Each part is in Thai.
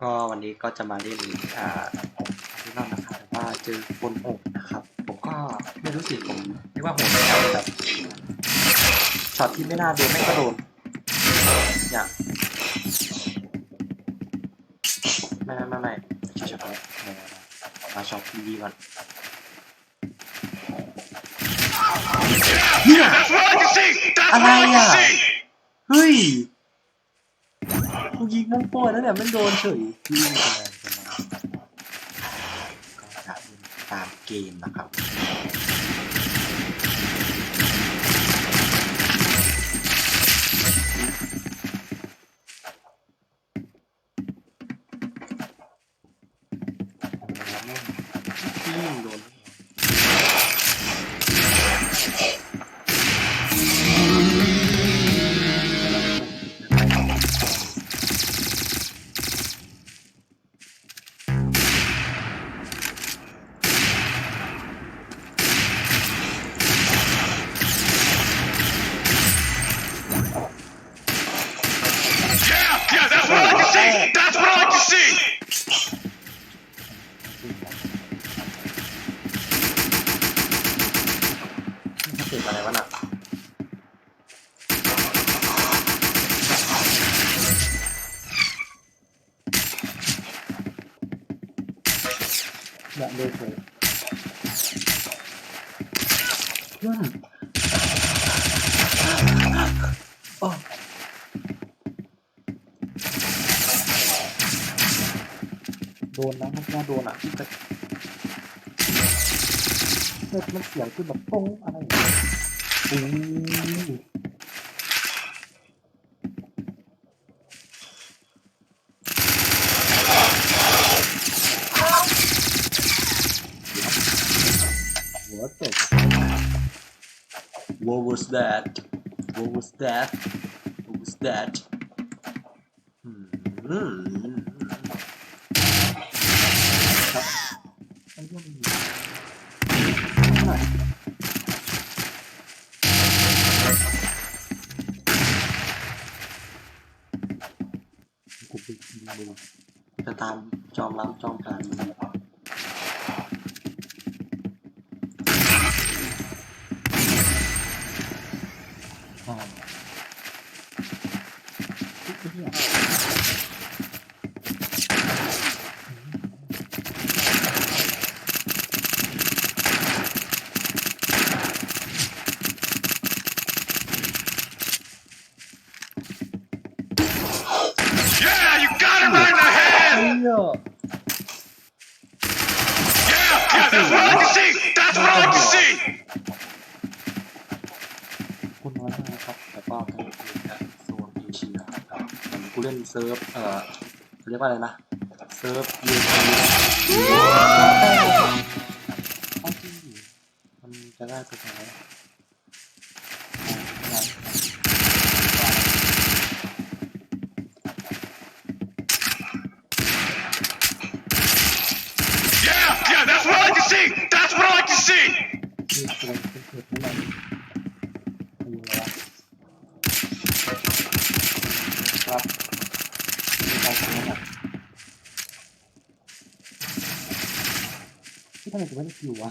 ก็วันนี้ก็จะมาเล่นอ่าที่นั่นนะครับแต่ว่าเจอคนโหดนะครับ ผมก็ไม่รู้สิผมเรียกว่าโหดไม่เอาแบบช็อตที่ไม่น่าโดนไม่ก็โดนอย่างไม่ไม่ไม่ไม่ช็อตช็อตนี้ไม่ไม่ไม่มาช็อตดีๆก่อน That's what I can see! That's what I can see! เฮ้ย กูยิงมุ่งโป้แล้วเนี่ยมันโดนเฉยยิงคะแนนกันมาก็จะเป็นตามเกมนะครับ นี่เขาเก็บอะไรวะน่ะอย่าเลยเลยเพื่อนโอ้โดนนะมันน่าโดนอะที่จะ What What was that? What was that? What was that? Hmm. นจะตามจอมล้ำจอมกานมึงอ๋อ that's what I can see! That's what I can see! คนน้อยมากนะครับแต่ก็เป็นโซนเอเชียครับเหมือนกูเล่นเซิร์ฟเอ่อเขาเรียกว่าอะไรนะเซิร์ฟยูทีเอาที่มันจะได้ไปไหนอ่า Yeah, yeah, that's what I can see! That's what I can see! นี่คืออะไรเป็นเกิดไม่ได้ไม่รู้แล้วค รับมีการทำนะครับที่ทำไมถึงไม่ได้คิววะ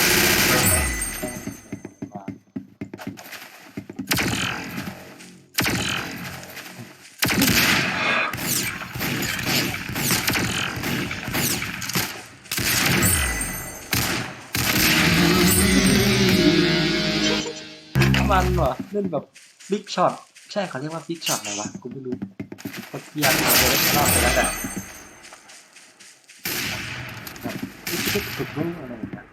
มันว่ะเล่นแบบบิ๊กช็อตใช่เขาเรียกว่าบิ๊กช็อตไหมวะกูไม่รู้เขาเทียบเขาเลยรอบไปแล้วแต่แบบบิ๊กสุดรุ่งอะไรอย่างเงี้ย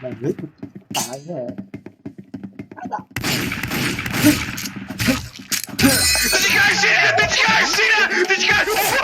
แม่งเฮ้ยกูตายแน่ Aksine! Dikkat!